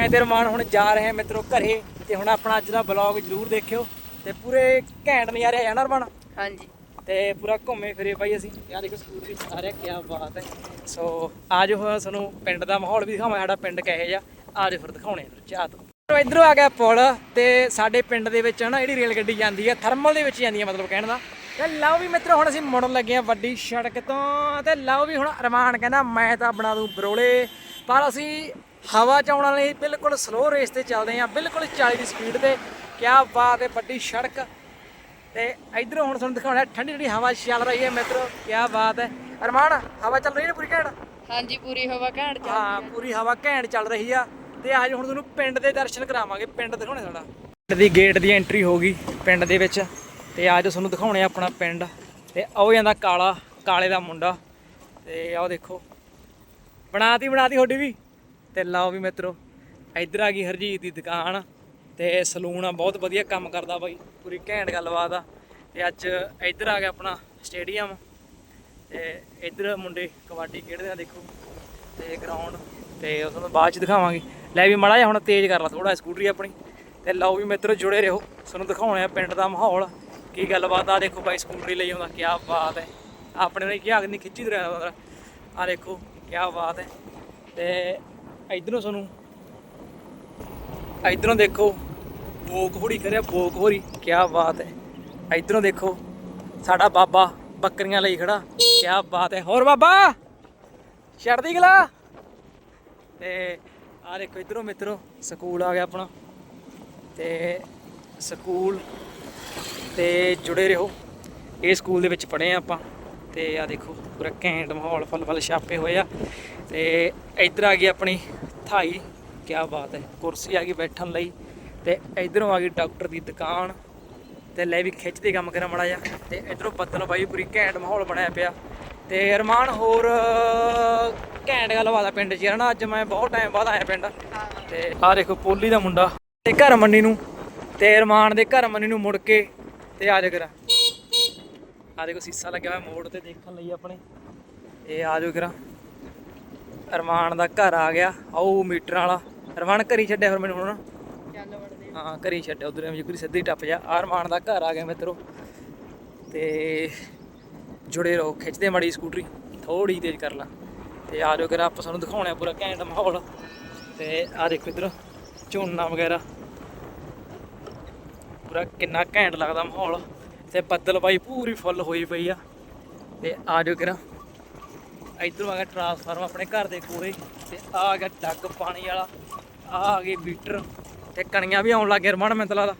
ਮੈਂ ਤੇ ਰਮਾਨ ਹੁਣ ਜਾ ਰਹੇ ਹਾਂ ਮਿੱਤਰੋ ਘਰੇ ਤੇ ਹੁਣ ਆਪਣਾ ਅੱਜ ਦਾ ਬਲੌਗ ਜਰੂਰ ਦੇਖਿਓ ਤੇ ਪੂਰੇ ਘੈਂਟ ਨਜ਼ਾਰੇ ਆ ਨਾ ਰਮਾਨ? ਹਾਂਜੀ। ਤੇ ਪੂਰਾ ਘੁੰਮੇ ਫਿਰੇ ਭਾਈ ਅਸੀਂ। ਯਾਰ ਦੇਖੋ ਸਕੂਲ ਵੀ ਆ ਰਿਹਾ ਕੀ ਬਾਤ ਹੈ। ਸੋ ਆਜੋ ਹੁਣ ਸਾਨੂੰ ਪਿੰਡ ਦਾ ਮਾਹੌਲ ਵੀ ਦਿਖਾਵਾਂ ਸਾਡਾ ਪਿੰਡ ਕਿਹੋ ਜਿਹਾ। ਆਜੋ ਫਿਰ ਦਿਖਾਉਣੇ ਆ ਚਾਹ ਤੋਂ। ਇਧਰੋਂ ਆ ਗਿਆ ਪੁਲ ਤੇ ਸਾਡੇ ਪਿੰਡ ਦੇ ਵਿੱਚ ਨਾ ਜਿਹੜੀ ਰੇਲ ਗੱਡੀ ਜਾਂਦੀ ਹੈ ਥਰਮਲ ਦੇ ਵਿੱਚ ਜਾਂਦੀ ਹੈ ਮਤਲਬ ਕਹਿਣ ਦਾ। ਤੇ ਲਓ ਵੀ ਮਿੱਤਰੋ ਹੁਣ ਅਸੀਂ ਮੁੜਨ ਲੱਗੇ ਆ ਵੱਡੀ ਸੜਕ ਤੋਂ। ਤੇ ਲਓ ਵੀ ਹੁਣ ਅਰਮਾਨ ਕਹਿੰਦਾ ਮੈਂ ਤਾਂ ਬਣਾ ਦੂੰ ਬਰੋਲੇ। ਪਰ ਅਸੀਂ ਹਵਾ ਚ ਆਉਣ ਵਾਲੀ ਬਿਲਕੁਲ ਸਲੋ ਰੇਸ ਤੇ ਚੱਲਦੇ ਆ ਬਿਲਕੁਲ 40 ਦੀ ਸਪੀਡ ਤੇ। ਕੀ ਬਾਤ ਹੈ ਵੱਡੀ ਸੜਕ। ਤੇ ਇਧਰੋਂ ਹੁਣ ਤੁਹਾਨੂੰ ਦਿਖਾਉਣਾ ਠੰਡੀ ਠੰਡੀ ਹਵਾ ਚੱਲ ਰਹੀ ਹੈ ਮਿੱਤਰੋ ਕੀ ਬਾਤ ਹੈ। ਅਰਮਾਨ ਹਵਾ ਚੱਲ ਰਹੀ ਹੈ ਪੂਰੀ ਘੈਂਟ? ਹਾਂਜੀ ਪੂਰੀ ਹਵਾ ਘੈਂਟ ਚੱਲ ਹਾਂ ਪੂਰੀ ਹਵਾ ਘੈਂਟ ਚੱਲ ਰਹੀ ਆ। ਤੇ ਅੱਜ ਹੁਣ ਤੁਹਾਨੂੰ ਪਿੰਡ ਦੇ ਦਰਸ਼ਨ ਕਰਾਵਾਂਗੇ। ਪਿੰਡ ਦਿਖਾਉਣੇ ਸਾਡਾ। ਪਿੰਡ ਦੀ ਗੇਟ ਦੀ ਐਂਟਰੀ ਹੋ ਗਈ ਪਿੰਡ ਦੇ ਵਿੱਚ। ਤੇ ਅੱਜ ਤੁਹਾਨੂੰ ਦਿਖਾਉਣੇ ਆਪਣਾ ਪਿੰਡ। ਤੇ ਆਓ ਜਾਂਦਾ ਕਾਲਾ ਕਾਲੇ ਦਾ ਮੁੰਡਾ। ਤੇ ਆਓ ਦੇਖੋ। ਬਣਾਤੀ ਬਣਾਤੀ ਤੁਹਾਡੀ ਵੀ? ਤੇ ਲਓ ਵੀ ਮਿੱਤਰੋ, ਇੱਧਰ ਆ ਗਈ ਹਰਜੀਤ ਦੀ ਦੁਕਾਨ ਤੇ ਸਲੂਨ ਆ, ਬਹੁਤ ਵਧੀਆ ਕੰਮ ਕਰਦਾ ਬਾਈ, ਪੂਰੀ ਘੈਂਟ ਗੱਲਬਾਤ ਆ। ਤੇ ਅੱਜ ਇੱਧਰ ਆ ਗਿਆ ਆਪਣਾ ਸਟੇਡੀਅਮ ਤੇ ਇੱਧਰ ਮੁੰਡੇ ਕਬੱਡੀ ਖੇਡਦੇ ਆ, ਦੇਖੋ, ਤੇ ਗਰਾਊਂਡ ਤੇ ਉਹ ਤੁਹਾਨੂੰ ਬਾਅਦ ਚ ਦਿਖਾਵਾਂਗੇ। ਲੈ ਵੀ ਮੜਾ ਜਿਹਾ ਹੁਣ ਤੇਜ਼ ਕਰ ਲਾ ਥੋੜਾ ਸਕੂਟਰੀ ਆਪਣੀ ਤੇ ਲਓ ਵੀ ਮਿੱਤਰੋ ਜੁੜੇ ਰਹੋ, ਤੁਹਾਨੂੰ ਦਿਖਾਉਣੇ ਆ ਪਿੰਡ ਦਾ ਮਾਹੌਲ, ਕੀ ਗੱਲਬਾਤ ਆ, ਦੇਖੋ ਬਾਈ ਸਕੂਟਰੀ ਲਈ ਆਉਂਦਾ ਕੀ ਬਾਤ ਹੈ। ਆਪਣੇ ਨੇ ਕੀ ਨਹੀਂ ਖਿੱਚੀ ਤੁਰਿਆ ਆਉਂਦਾ ਆ ਦੇਖੋ ਕੀ ਬਾਤ ਹੈ। ਤੇ ਇਧਰੋਂ ਤੁਹਾਨੂੰ ਇਧਰੋਂ ਦੇਖੋ, ਬੋਕ ਹੋਰੀ ਕਰਿਆ ਬੋਕ ਹੋਰੀ ਕੀ ਬਾਤ ਹੈ। ਇਧਰੋਂ ਦੇਖੋ, ਸਾਡਾ ਬਾਬਾ ਬੱਕਰੀਆਂ ਲਈ ਖੜਾ ਕੀ ਬਾਤ ਹੈ। ਹੋਰ ਬਾਬਾ, ਛੱਡਦੀ ਗਲਾ। ਤੇ ਆ ਦੇਖੋ ਇਧਰੋਂ ਮਿੱਤਰੋ, ਸਕੂਲ ਆ ਗਿਆ ਆਪਣਾ। ਤੇ ਸਕੂਲ ਤੇ ਜੁੜੇ ਰਹੋ। ਇਹ ਸਕੂਲ ਦੇ ਵਿੱਚ ਪੜ੍ਹੇ ਆ ਆਪਾਂ। ਤੇ ਆ ਦੇਖੋ, ਪੂਰਾ ਘੈਂਟ ਮਾਹੌਲ, ਫਲ ਫਲ ਛਾਪੇ ਹੋਏ ਆ। ਤੇ ਇੱਧਰ ਆ ਗਈ ਆਪਣੀ ਥਾਈ ਕੀ ਬਾਤ ਹੈ। ਕੁਰਸੀ ਆ ਗਈ ਬੈਠਣ ਲਈ ਤੇ ਇਧਰੋਂ ਆ ਗਈ ਡਾਕਟਰ ਦੀ ਦੁਕਾਨ ਤੇ ਲੈ ਵੀ ਖਿੱਚ ਖਿੱਚਦੇ ਕੰਮ ਕਰਾਂ ਮੜਾ ਜਾ ਤੇ ਇਧਰੋਂ ਬੱਦਲ ਬਾਈ ਪੂਰੀ ਘੈਂਟ ਮਾਹੌਲ ਬਣਿਆ ਪਿਆ। ਤੇ ਅਰਮਾਨ, ਹੋਰ ਘੈਂਟ ਗੱਲਬਾਤ ਆ ਪਿੰਡ 'ਚ ਯਾਰ ਨਾ, ਅੱਜ ਮੈਂ ਬਹੁਤ ਟਾਈਮ ਬਾਅਦ ਆਇਆ ਪਿੰਡ। ਤੇ ਆ ਦੇਖੋ, ਪੋਲੀ ਦਾ ਮੁੰਡਾ। ਤੇ ਘਰ ਮੰਨੀ ਨੂੰ, ਤੇ ਅਰਮਾਨ ਦੇ ਘਰ ਮੰਨੀ ਨੂੰ ਮੁੜ ਕੇ ਤੇ ਆ ਜਾ ਕਰਾਂ। ਆ ਦੇਖੋ ਸੀਸਾ ਲੱਗਿਆ ਹੋਇਆ ਮੋੜ ਤੇ ਦੇਖਣ ਲਈ ਆਪਣੇ। ਇਹ ਆ ਜਾਓ ਕਰਾਂ। ਅਰਮਾਨ ਦਾ ਘਰ ਆ ਗਿਆ। ਆਓ ਮੀਟਰ ਵਾਲਾ। ਅਰਮਾਨ ਘਰੀ ਛੱਡਿਆ ਫਿਰ ਮੈਨੂੰ ਹੁਣ। ਚੱਲ ਵੜਦੇ ਹਾਂ ਘਰੀ ਛੱਡਿਆ। ਉਧਰ ਐਵੇਂ ਜਿਕਰੀ ਸਿੱਧੀ ਟੱਪ ਜਾ। ਆਰਮਾਨ ਦਾ ਘਰ ਆ ਗਿਆ ਮਿੱਤਰੋ। ਤੇ ਜੁੜੇ ਰਹੋ ਖਿੱਚਦੇ ਮਾੜੀ ਸਕੂਟਰੀ। ਥੋੜੀ ਤੇਜ਼ ਕਰ ਲਾ। ਤੇ ਆ ਜਾਓ ਕਰਾਂ ਆਪਾਂ ਤੁਹਾਨੂੰ ਦਿਖਾਉਣਾ ਪੂਰਾ ਘੈਂਟ ਮਾਹੌਲ। ਤੇ ਆ ਦੇਖੋ ਇਧਰ ਝੋਨਾ ਵਗੈਰਾ। ਪੂਰਾ ਕਿੰਨਾ ਘੈਂਟ ਲੱਗਦਾ ਮਾਹੌਲ। ਤੇ ਬੱਦਲ ਬਾਈ ਪੂਰੀ ਫੁੱਲ ਹੋਈ ਪਈ ਆ। ਤੇ ਆ ਜਾਓ ਕਰਾਂ ਇਧਰੋਂ ਆ ਗਿਆ ਟਰਾਂਸਫਾਰਮ ਆਪਣੇ ਘਰ ਦੇ ਕੋਲੇ। ਤੇ ਆ ਗਿਆ ਡੱਗ ਪਾਣੀ ਵਾਲਾ। ਆ ਆ ਗਏ ਮੀਟਰ। ਤੇ ਕਣੀਆਂ ਵੀ ਆਉਣ ਲੱਗ ਗਏ ਰਮਣ ਮੈਨੂੰ ਤਾਂ ਲੱਗਦਾ।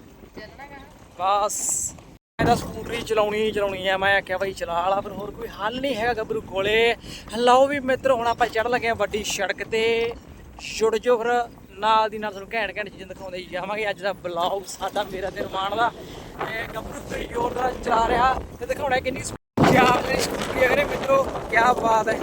ਬਸ। ਮੈਂ ਤਾਂ ਸਕੂਟਰੀ ਚਲਾਉਣੀ ਹੀ ਚਲਾਉਣੀ ਆ। ਮੈਂ ਆਖਿਆ ਬਾਈ ਚਲਾ ਲਾ, ਪਰ ਹੋਰ ਕੋਈ ਹੱਲ ਨਹੀਂ ਹੈਗਾ ਗੱਭਰੂ ਕੋਲੇ। ਲਓ ਵੀ ਮਿੱਤਰ, ਹੁਣ ਆਪਾਂ ਚੜ ਲੱਗੇ ਆ ਵੱਡੀ ਸੜਕ ਤੇ। ਛੁੱਟ ਜੋ ਫਿਰ। ਨਾਲ ਦੀ ਨਾਲ ਤੁਹਾਨੂੰ ਘੈਂਟ ਘੈਂਟ ਚੀਜ਼ਾਂ ਦਿਖਾਉਂਦੇ ਹੀ ਜਾਵਾਂਗੇ। ਅੱਜ ਦਾ ਬਲੌਗ ਸਾਡਾ ਮੇਰਾ ਤੇ ਰਮਾਨ ਦਾ ਤੇ ਗੱਭਰੂ ਤੇ ਜ਼ੋਰਦਾਰ ਚਲਾ ਰਿਹਾ ਤੇ ਦਿਖਾਉਣਾ ਕਿੰਨੀ ਸਪੀਡ ਆ ਮੇਰੀ ਸਕੂਟਰੀ ਅਗਰੇ ਮਿੱਤਰੋ ਕੀ ਬਾਤ ਹੈ।